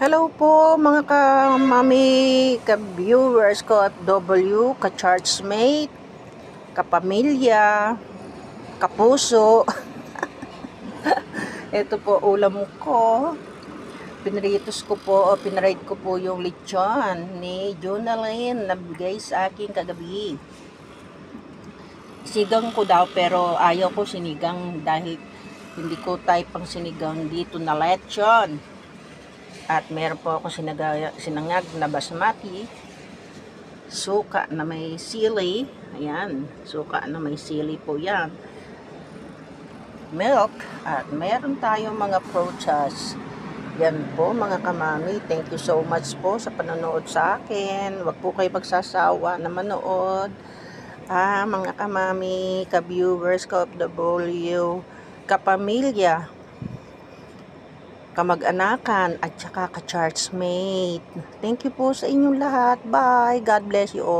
Hello po mga ka-mami, ka-viewers ko at W, ka-chargemate, kapamilya, kapuso. Ito po ulam ko. Pinritos ko po o pinride ko po yung lechon ni Jonalyn na bigay sa akin kagabi. Sigang ko daw pero ayaw ko sinigang dahil hindi ko type ang sinigang dito na lechon. At meron po ako sinaga, sinangag na basmati. Suka na may sili. Ayan, suka na may sili po yan. Milk. At meron tayong mga prutas. Yan po mga kamami. Thank you so much po sa panonood sa akin. Huwag po kayo magsasawa na manood. Ah, mga kamami, ka-viewers, ka-OFW, kapamilya, kamag-anakan at saka ka-chargemate. Thank you po sa inyong lahat. Bye. God bless you all.